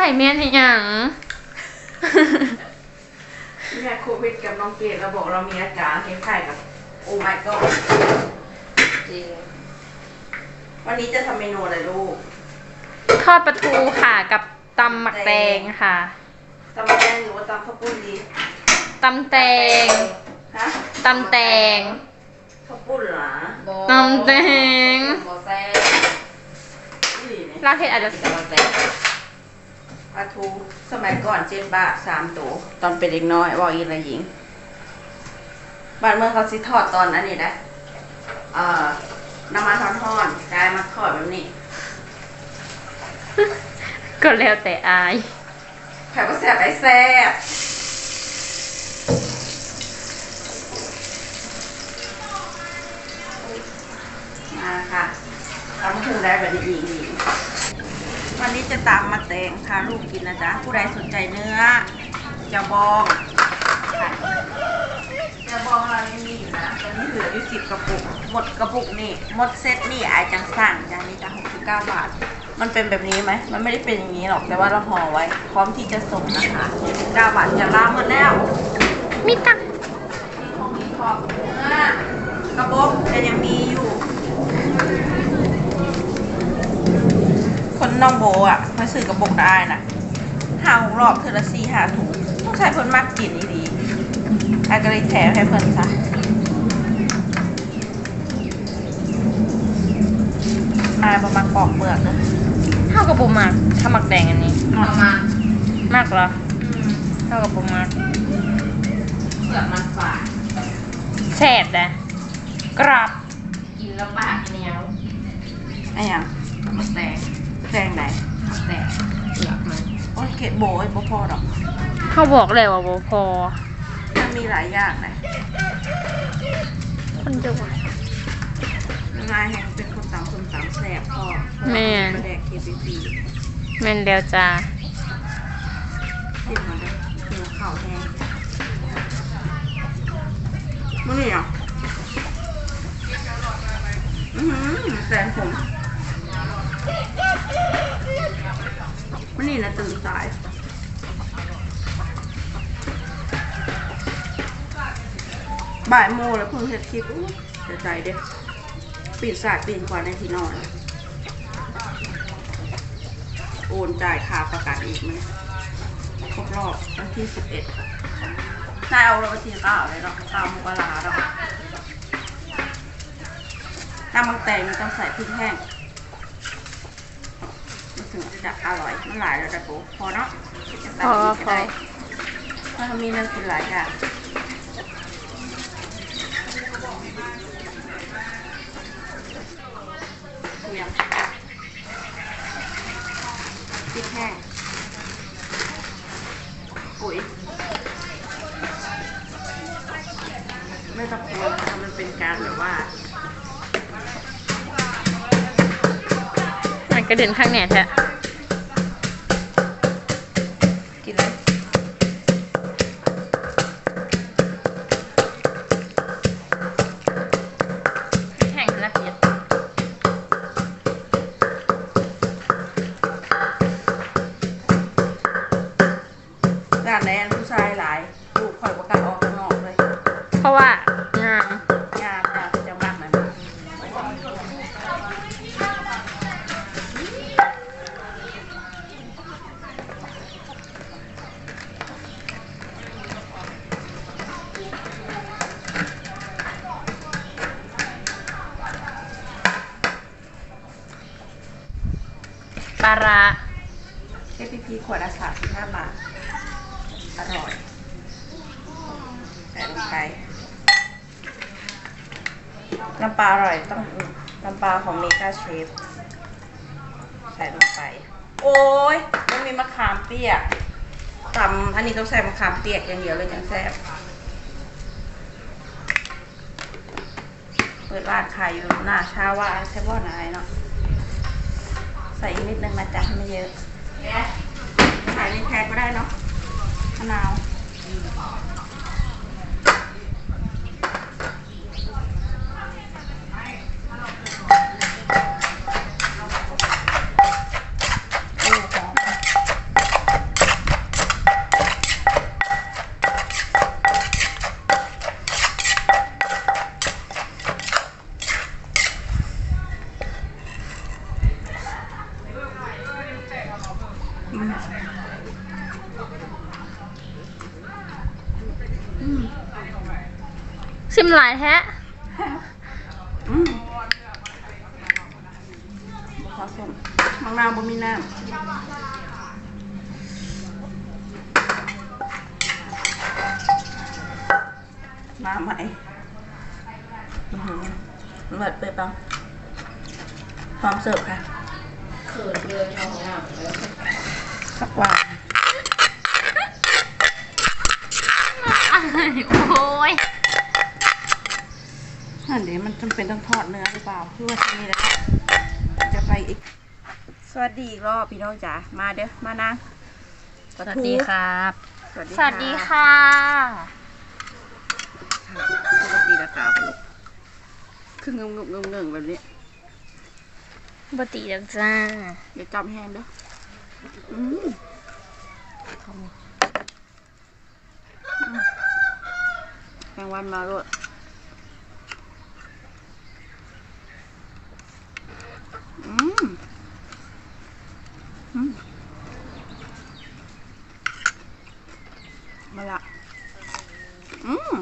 ใส่แม่นให้หยังแม่โควิดกับน้องเกดเราบอกเรามีอาการคล้ายๆกับโอ้ my god จริง วันนี้จะทำเมนูอะไรลูกทอดปลาทูค่ะกับตำหมักแตงค่ะตำมะแตงหรือว่าตำข้าวปุ้นดีตำแตงฮะตำแตงข้าวปุ้นเหรอตำแตงบอแซ่นี่นี่ลาเทศอาจจะกับแซ่ป ลาทูสมัยก่อนเจ็ดบาทสามตัวตอนเป็นเด็กน้อยบอกอีละหญิงบ้านเมืองเขาสิทอดตอนนั้นนี่นะเอ่อน้ำมันทอนๆได้มาทอดแบบนี้ก็แล้วแต่อายไข่ก็แซ่บไอ้แซ่บมาค่ะตำถึงได้แบบนี้อีกอีก วันนี้จะตามมาแตงพาลูกกินนะจ๊ะ ผู้ใดสนใจเนื้อ จะบองค่ะจะบองเรายังมีอยู่นะ ตอนนี้เหลืออยู่สิบกระปุก หมดกระปุกนี่ หมดเซตนี่อายจังสั่งจานนี้จะหกสิบเก้าบาท มันเป็นแบบนี้ไหม มันไม่ได้เป็นอย่างนี้หรอก แต่ว่าเราห่อไว้ พร้อมที่จะส่งนะคะ69บาทจะลาหมดแล้วมีตักของมีขอบเนื้อกระบอกแต่ยังมีอยู่ค นน้องโบอะมาซื้อกระบอกได้นะห้าหกรอบเทอละสี่ห้าถุงต้องใช้เพิ่นมากกินอีดีไอ้ก็เลยแถมให้เพิ่นซะอายประมาณปอกเปลือกนะเท่ากับบุมากทำหมักแตงอันนี้ประมาณมากเหรอเท่ากับบุมากเผือกมันฝาดแซ่บนะกราบกินแล้วปากเหนียวไอ้หยังมันแตก แซงไหนแตกเผือกมันโอ้ยเกะโบยบ่พอดอกเขาบอกเลยว่าบ่พอ มันมีหลายอย่างนะคนจะไหวนายแห่งเป็นคนตำคนตำแสบพอแม่นประแดกเคปีปีแม่นแล้วจ้ากินมาเลยหิวข้าวแห้งมื้อนี้อะอือหือแสนผม มื้อนี้นะตื่นสายบ่ายโมงแล้วเพิ่งเฮ็ดคลิปเสียใจเด้ปีนสายปีนกว่าในที่นอน โอนจ่ายค่าประกันอีกไหมครบรอบวันที่สิบเอ็ดนายเอาเราวันที่เก้าเลยเนาะตามมกราเนาะน้ำมังแตงมันต้องใส่พริกแห้งมันถึง จะอร่อย มันหลายแล้วแต่โบพอเนาะจะตัดพออีกพก็อได้ถ้าเขามีเนื้อกินหลายอย่างเทียมพริกแห้งปุ๋ยไม่ต้องกลัวนะคะมันเป็นการแบบว่ามันกระเด็นข้างแหน่แท้กิ ไปน้ำปลาอร่อยต้องน้ำปลาของเมกาเชฟใส่ลงไป โอ้ยมันมีมะขามเปียกตำอันนี้ต้องใส่มะขามเปียกอย่างเดียวเลยจังแซ่บเปิดร้านขายอยู่หน้าชาว่าเซฟว่านายเนาะใส่นิดนึงนะจ๊ะไม่เยอะใส่ในแทนก็ได้เนาะมะนาวโอ้หอม อืมอืม ชิมหลายแท้อืมขอส้มบางนาวบ่มีน้ำมาใหม่อื้อหือเลิศไปปังพร้อมเสิร์ฟค่ะเขินเลยท้องอะเลย สักว่าโอ้ยอันเดี๋ยวมันจำเป็นต้องทอดเนื้อหรือเปล่าหรือว่าจะมีแล้วจะไปอีก สวัสดีอีกรอบพี่น้องจ๋า มาเด้อ มานั่งสวัสดีครับ สวัสดีสวัสดีค่ะปกติราคาปลูกคืองงงงงงแบบนี้บติดักจ้าอย่าจำแห้งเด้ออืม แมงวันมาด้วยอืมอืมมาละอืม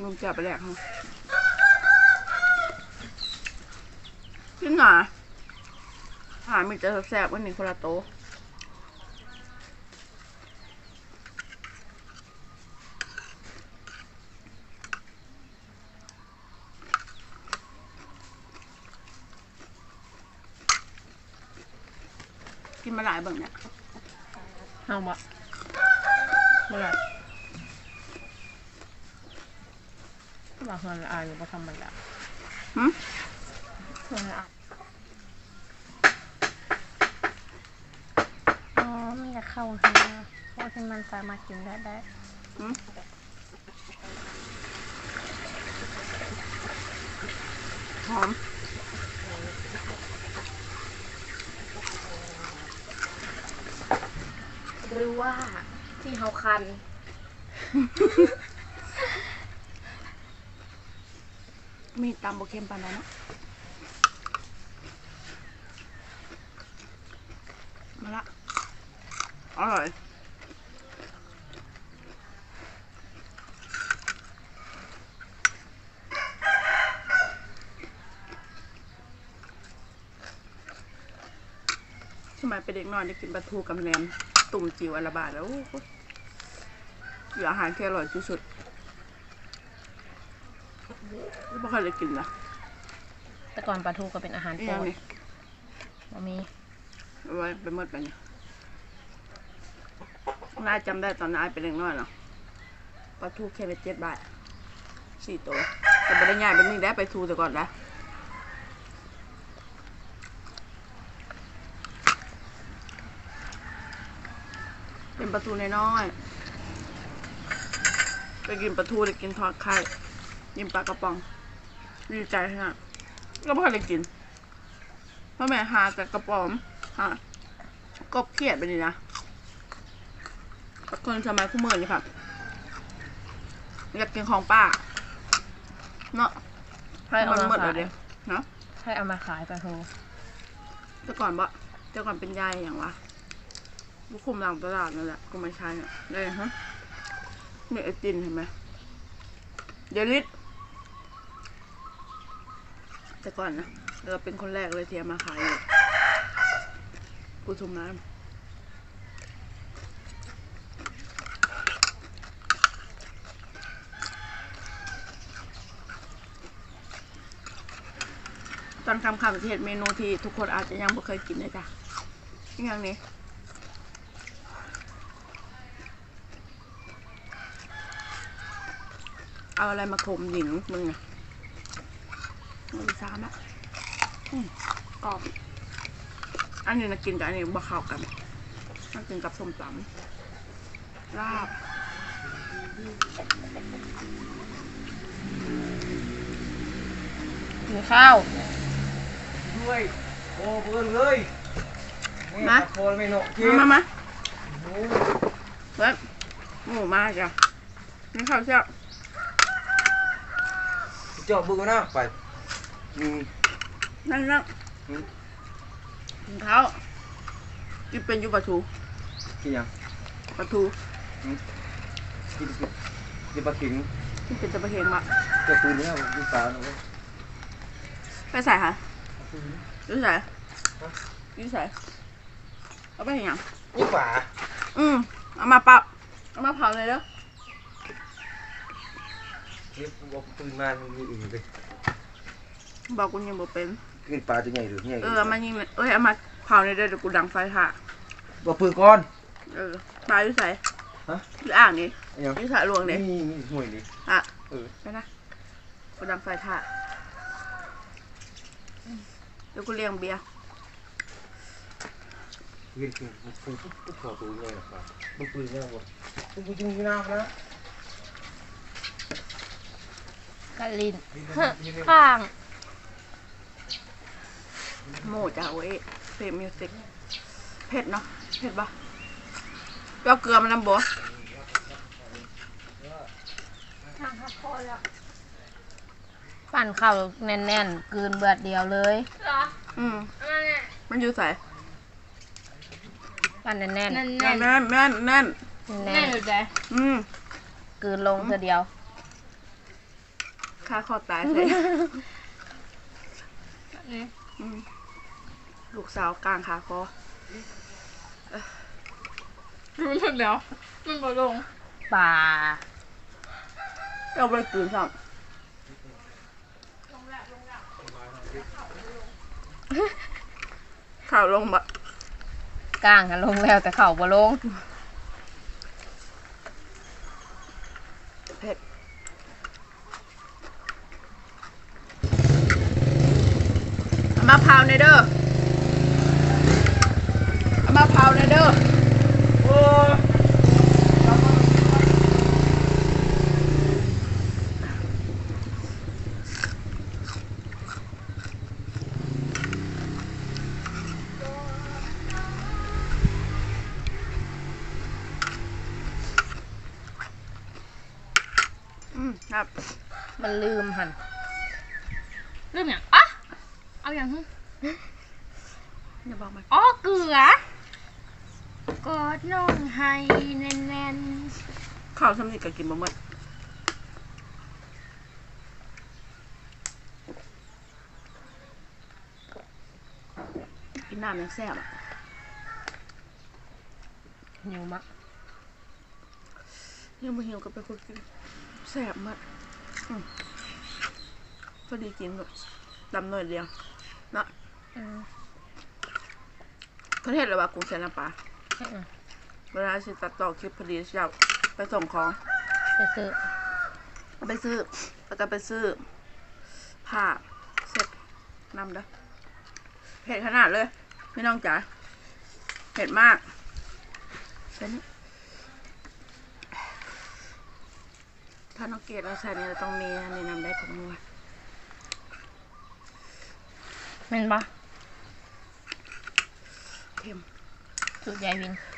งมจับไปแล้วค่ะกิน หน่อยอาหามีแต่แซ่บๆวันนี้คนละโต๊ะกินมาหลายเบิ่งเนี่ยเอาบะเมื่อไหร่บางคนละอายอยู่ประทำมันละหืมคนละอายอ๋อ ไม่อยากเข้าค่ะเพราะที่มันสามารถกินได้ได้หืมหอมหรือว่าที่เขาคัน มีตำโบเค็มปานนั้นเนาะมาละ อร่อยสมัยเป็นเด็กน้อยได้กินปลาทูกับแหนมตุ่มจิ๋วอนละบาทแล้วโอ้โหเหลืออาหารที่อร่อยที่สุดไม่เคยได้กินนะแต่ก่อนปลาทูก็เป็นอาหารนี่โปรยังดนี่บ่มีเอาไว้ไปหมดไปเนี่ย น่าจำได้ตอนน้าเป็นเด็กน้อยเนาะปลาทูแค่ไปเจ็ดบาทสี่ตัวแต่ไม่ได้ง่ายเป็นนี่ได้ไปทูแต่ก่อนนะเป็นปลาทูน้อยๆไปกินปลาทูได้กินทอดไข่ยิมปลากระป๋องดีใจขนาดก็ไม่เคยได้กินพ่อแม่หาแต่กระป๋อมหากบเขียดไปนี่นะ คนสมัยคู่มือนี่ค่ะอยากกินของป้าเนาะให้เอามันมาหมดขาเลยยเดียวเนาะให้เอามาขายปลาทูแต่ก่อนบ่แต่ก่อนเป็นยายอย่างวะบุคุมหลังตลาดนั่นแหละก็ไม่ใช่เนี่ยได้ฮะเนี่ยไอตินเห็นไหมเดลิสแต่ก่อนนะเราเป็นคนแรกเลยที่เอามาขายอยู่กูชมน้ำ ตอนคำคำเทศเมนูที่ทุกคนอาจจะยังไม่เคยกินเลยจ้ะอย่างนี้เอาอะไรมาข่มหญิงมึงอะมือสามอะกรอบ อันนี้นะกินกับอันนี้บะเข้ากันต้องกินกับส้มตำลาบกินข้าว วยโอ้เพื่อนเลยนี่มา โคนไม่หนกเทีมามามาโอ้เฮ้ยหมูมาจ้ะนี่ข้าวเจ้าเจาะบึ้งนะไปอืม นั่งนั่งอืม กินข้าวกินเป็นอยูปลาทูกินยังปลาทูกินกินกินปลาขิงกินเป็นตะปะเฮงมะเจ้าปืนเนี่ยกินปลาเนาะไปใส่ค่ะ ยูใส่ยูใส่เอาไปเห็นยังนี่ปลาอืมเอามาเปล่าเอามาเผาเลยเด้อนี่บอกปืนมามีอื่นเลยบอกกูยังบ่เป็น กินปลาจะใหญ่หรือใหญ่เออเอามายิงเลยเอ้ยเอามาเผาเลยเด้อเดี๋ยวกูดังไฟถ่าบอกปืนก่อน เออปลายูใส่ฮะหรืออ่างนี่ยังยูใส่ลวงนี่เนี่ยนี่ห่วยนี่อะ เออ ไปนะกูดังไฟถ่าเดี๋ยวกูเลี้ยงเบียร์กินกินปืนปุ๊บขอตัวใหญ่ปลามันปืนเนี่ยบ่ปืนจริงๆนะนะกะลินข้างโมจ้าเว้ยเพลงมิวสิกเผ็ดเนาะเผ็ดปะเปรี้ยวเกลือมันน้ำบัว ปั่นข้าวแน่นๆกลืนเบือดเดียวเลยอืมมันอยู่ใส่ปั่นแน่นๆแน่นแน่นแน่นแน่นแน่นแน่นอืมกลืนลงเธอเดียวค่าคอตายใส่อืมลูกสาวกลางขาคอรู้สึกแล้ว มันบ่ลงป่า เอาไปกลืนซ้ำ ข่าวลงบะกลางกันลงแล้วแต่เข่าบ่ลงเผ็ดเอามาพร้าวในอยเด้อเอามาพร้าวในอยเด้อโอ้ ครับ มันลืมหันเรื่องอย่างอะเอาอย่างหึอย่าบอกมันอ๋อเกลือกอดน้องให้แน่นข้าวสำนีก็กินบ่หมดกินน้ำยังแซ่บอะหิวมะยังไม่หิวก็ไปคนกิน แซ่บมากอืมพอดีกินแบบดำหน่อยเดียวเนาะอืมประเทศอะไรวะกรุงเทพน้ำปลาอืมเวลาสิตัดต่อคลิปพอดีเช้าไปส่งของไปซื้อเอาไปซื้อแล้วก็ไปซื้อผ้าเซ็ตนำเด้อเผ็ดขนาดเลยพี่น้องจ๋าเผ็ดมากเป็น ถ้าน้องเกดเราใส่เนี่ยเราต้องมีอันนี้นำได้ผมนัวแม่นปะเค็มสูตรยายวินเ